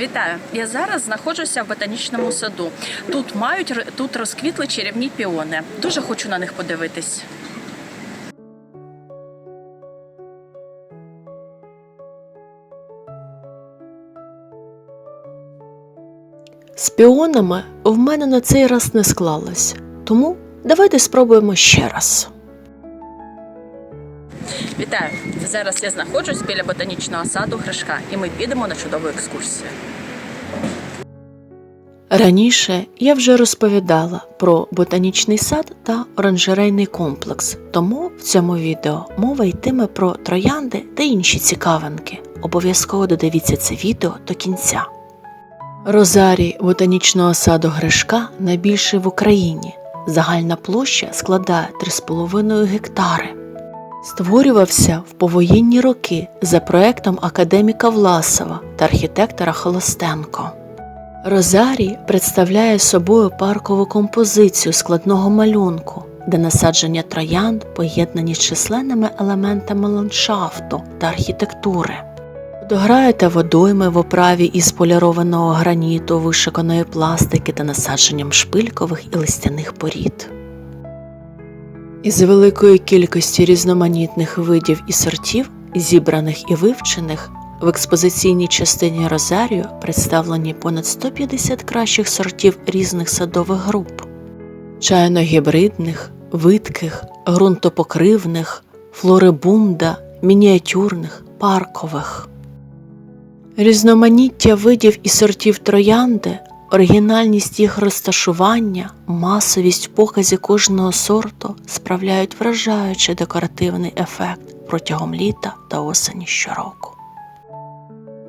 Вітаю! Я зараз знаходжуся в ботанічному саду. Тут мають тут розквітли чарівні піони. Дуже хочу на них подивитись. З піонами в мене на цей раз не склалось, тому давайте спробуємо ще раз. Вітаю! Зараз я знаходжусь біля ботанічного саду Гришка, і ми підемо на чудову екскурсію. Раніше я вже розповідала про ботанічний сад та оранжерейний комплекс, тому в цьому відео мова йтиме про троянди та інші цікавинки. Обов'язково додивіться це відео до кінця. Розарій ботанічного саду Гришка найбільший в Україні. Загальна площа складає 3,5 гектари. Створювався в повоєнні роки за проектом академіка Власова та архітектора Холостенко. Розарій представляє собою паркову композицію складного малюнку, де насадження троянд поєднані з численними елементами ландшафту та архітектури. Дограєте водойми в оправі із полірованого граніту, вишиканої пластики та насадженням шпилькових і листяних порід. Із великої кількості різноманітних видів і сортів, зібраних і вивчених, в експозиційній частині Розаріо представлені понад 150 кращих сортів різних садових груп, чайно-гібридних, видких, ґрунтопокривних, флорибунда, мініатюрних, паркових. Різноманіття видів і сортів троянди, оригінальність їх розташування, масовість показі кожного сорту справляють вражаючий декоративний ефект протягом літа та осені щороку.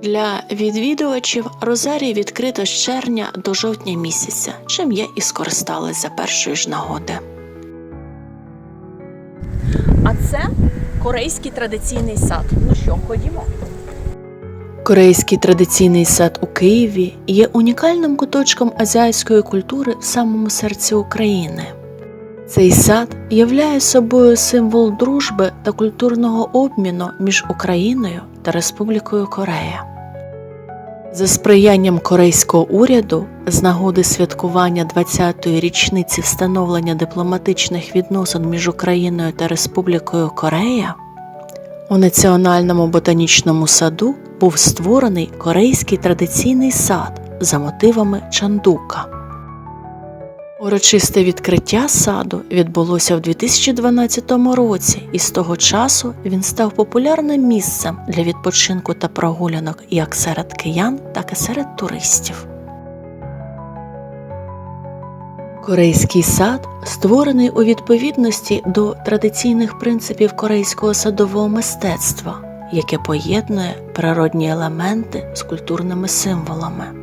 Для відвідувачів Розарій відкрито з червня до жовтня місяця, чим я і скористалась за першої ж нагоди. А це корейський традиційний сад. Ну що, ходімо? Корейський традиційний сад у Києві є унікальним куточком азіатської культури в самому серці України. Цей сад являє собою символ дружби та культурного обміну між Україною та Республікою Корея. За сприянням корейського уряду з нагоди святкування 20-ї річниці встановлення дипломатичних відносин між Україною та Республікою Корея у Національному ботанічному саду був створений корейський традиційний сад за мотивами Чандука. Урочисте відкриття саду відбулося в 2012 році, і з того часу він став популярним місцем для відпочинку та прогулянок як серед киян, так і серед туристів. Корейський сад створений у відповідності до традиційних принципів корейського садового мистецтва, яке поєднує природні елементи з культурними символами.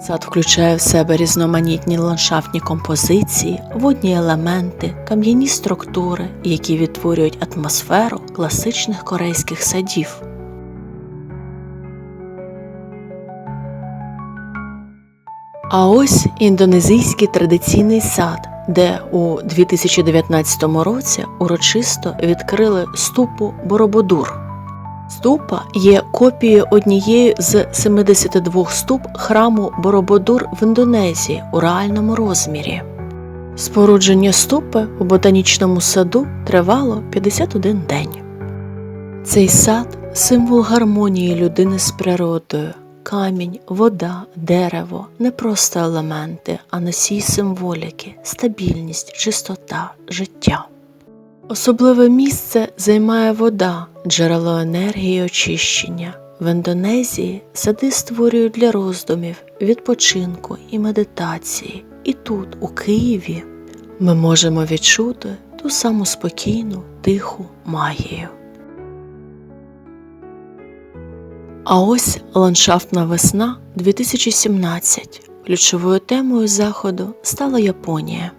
Сад включає в себе різноманітні ландшафтні композиції, водні елементи, кам'яні структури, які відтворюють атмосферу класичних корейських садів. А ось індонезійський традиційний сад, де у 2019 році урочисто відкрили ступу Борободур. Ступа є копією однієї з 72 ступ храму Борободур в Індонезії у реальному розмірі. Спорудження ступи у ботанічному саду тривало 51 день. Цей сад символ гармонії людини з природою. Камінь, вода, дерево не просто елементи, а носій символіки, стабільність, чистота, життя. Особливе місце займає вода, джерело енергії очищення. В Індонезії сади створюють для роздумів, відпочинку і медитації. І тут, у Києві, ми можемо відчути ту саму спокійну, тиху магію. А ось ландшафтна весна 2017. Ключовою темою заходу стала Японія.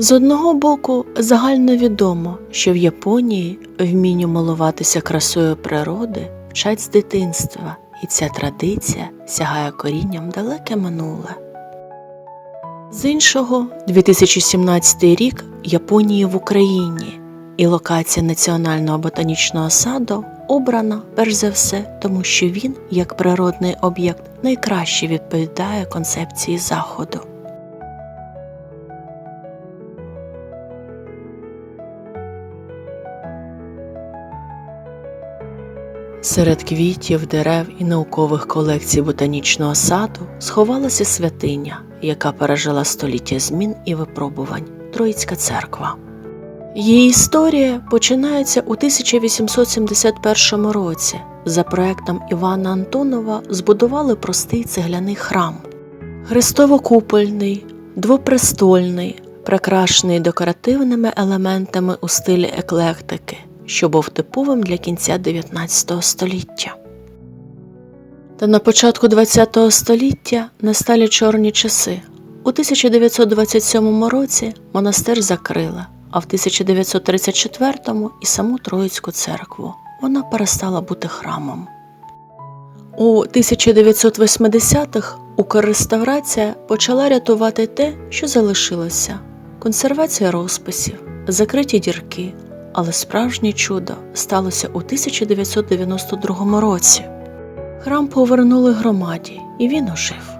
З одного боку, загально відомо, що в Японії вмінню милуватися красою природи вчать з дитинства, і ця традиція сягає корінням далеке минуле. З іншого, 2017 рік Японії в Україні І локація Національного ботанічного саду обрана перш за все, тому що він, як природний об'єкт, найкраще відповідає концепції заходу. Серед квітів, дерев і наукових колекцій ботанічного саду сховалася святиня, яка пережила століття змін і випробувань Троїцька церква. Її історія починається у 1871 році. За проектом Івана Антонова збудували простий цегляний храм. Хрестово-купольний, двопрестольний, прикрашений декоративними елементами у стилі еклектики, що був типовим для кінця 19 століття. Та на початку ХХ століття настали чорні часи. У 1927 році монастир закрили, а в 1934 і саму Троїцьку церкву. Вона перестала бути храмом. У 1980-х Укрреставрація почала рятувати те, що залишилося: консервація розписів, закриті дірки. Але справжнє чудо сталося у 1992 році. Храм повернули громаді, і він ожив.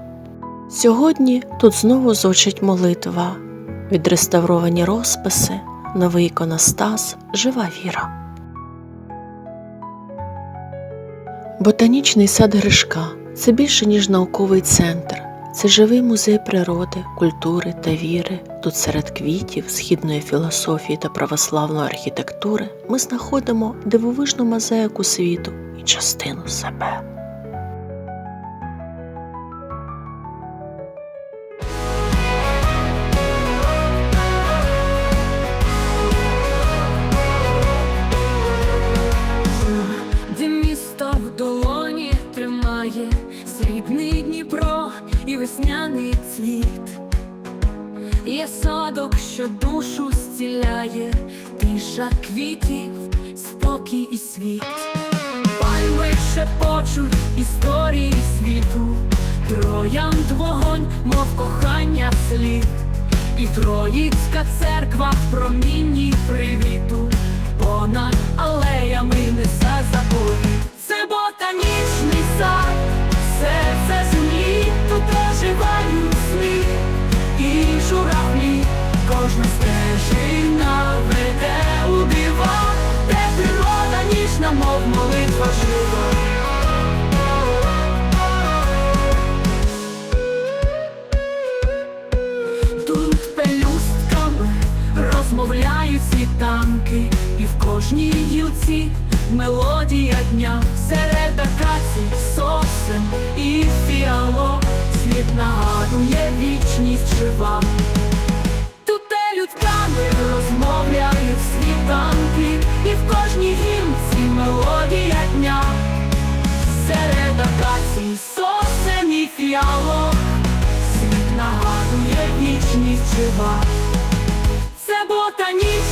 Сьогодні тут знову звучить молитва, відреставровані розписи, новий іконостас, жива віра. Ботанічний сад Гришка це більше ніж науковий центр. Це живий музей природи, культури та віри. Тут серед квітів, східної філософії та православної архітектури ми знаходимо дивовижну мозаїку світу і частину себе. де місто в долоні тримає срібний Дніпро і весняний цвіт. Є садок, що душу зціляє, тиша квітів, спокій і світ. Пальми шепочуть історії світу, троянд вогонь, мов кохання слід, і Троїцька церква в промінні привіту, понад алеями несе заповіт. Це ботанічний сад, серце землі, тут оживають сни і журавлі, кожна стежина веде у дива, де природа ніжна, мов молитва жива. Тут пелюстками розмовляють світанки, і в кожній гілці мелодія дня серед акацій, сосен і фіалок світ нагадує вічність жива. Тут людьками розмовляють світанки, і в кожній гілці мелодія дня серед акацій, сосен і фіалок Світ нагадує вічність жива. Це ботанічний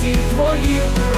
сюди і